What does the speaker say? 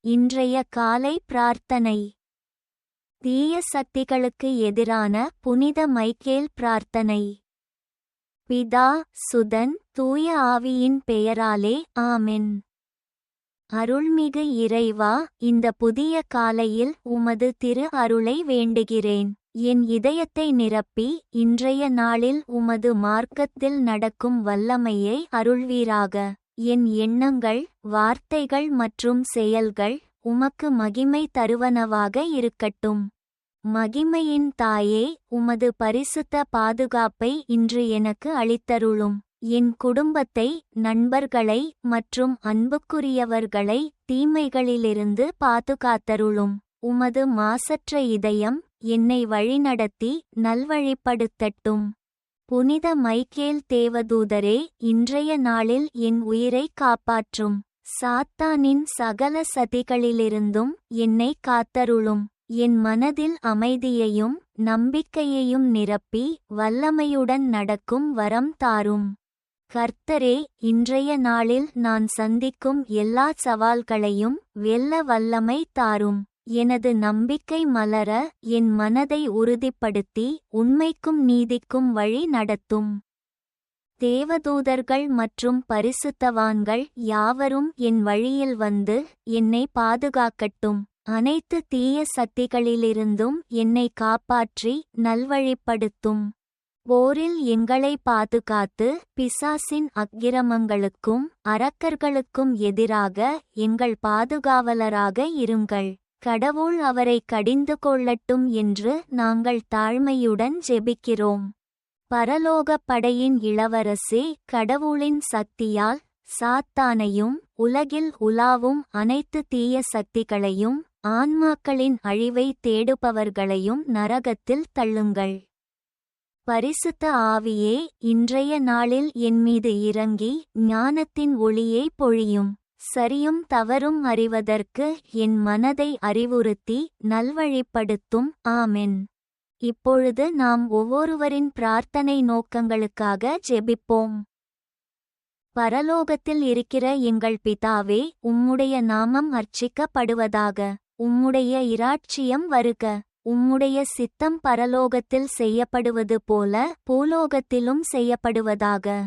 இன்றைய காலை பிரார்த்தனை. தீய சக்திகளுக்கு எதிரான புனித மைக்கேல் பிரார்த்தனை. பிதா சுதன் தூய ஆவியின் பெயராலே ஆமென். அருள்மிகு இறைவா இந்த புதிய காலையில் உமது திரு அருளை வேண்டுகிறேன். என் இதயத்தை நிரப்பி இன்றைய நாளில் உமது மார்க்கத்தில் நடக்கும் வல்லமையை அருள்வீராக. என் எண்ணங்கள் வார்த்தைகள் மற்றும் செயல்கள் உமக்கு மகிமை தருவனவாக இருக்கட்டும். மகிமையின் தாயே உமது பரிசுத்த பாதுகாப்பை இன்று எனக்கு அளித்தருளும். என் குடும்பத்தை நண்பர்களை மற்றும் அன்புக்குரியவர்களை தீமைகளிலிருந்து பாதுகாத்தருளும். உமது மாசற்ற இதயம் என்னை வழிநடத்தி நல்வழிப்படுத்தட்டும். புனித மைக்கேல் தேவதூதரே இன்றைய நாளில் என் உயிரை காப்பாற்றும். சாத்தானின் சகல சதிகளிலிருந்தும் என்னை காத்தருளும். என் மனதில் அமைதியையும் நம்பிக்கையையும் நிரப்பி வல்லமையுடன் நடக்கும் வரம் தாரும். கர்த்தரே இன்றைய நாளில் நான் சந்திக்கும் எல்லா சவால்களையும் வெல்ல வல்லமை தாரும். எனது நம்பிக்கை மலர என் மனதை உறுதிப்படுத்தி உண்மைக்கும் நீதிக்கும் வழி நடத்தும். தேவதூதர்கள் மற்றும் பரிசுத்தவான்கள் யாவரும் என் வழியில் வந்து என்னை பாதுகாக்கட்டும். அனைத்து தீய சக்திகளிலிருந்தும் என்னை காப்பாற்றி நல்வழிப்படுத்தும். போரில் எங்களை பாதுகாத்து பிசாசின் அக்கிரமங்களுக்கும் அரக்கர்களுக்கும் எதிராக எங்கள் பாதுகாவலராக இருங்கள். கடவுள் அவரை கடிந்து கொள்ளட்டும் என்று நாங்கள் தாழ்மையுடன் ஜெபிக்கிறோம். பரலோகப் படையின் இளவரசே கடவுளின் சக்தியால் சாத்தானையும் உலகில் உலாவும் அனைத்து தீய சக்திகளையும் ஆன்மாக்களின் அழிவை தேடுபவர்களையும் நரகத்தில் தள்ளுங்கள். பரிசுத்த ஆவியே இன்றைய நாளில் என் மீது இறங்கி ஞானத்தின் ஒளியை பொழியும். சரியும் தவறும் அறிவதற்கு என் மனதை அறிவுறுத்தி நல்வழிப்படுத்தும். ஆமென். இப்பொழுது நாம் ஒவ்வொருவரின் பிரார்த்தனை நோக்கங்களுக்காக ஜெபிப்போம். பரலோகத்தில் இருக்கிற எங்கள் பிதாவே உம்முடைய நாமம் அர்ச்சிக்கப்படுவதாக உம்முடைய இராட்சியம் வருக. உம்முடைய சித்தம் பரலோகத்தில் செய்யப்படுவது போல பூலோகத்திலும் செய்யப்படுவதாக.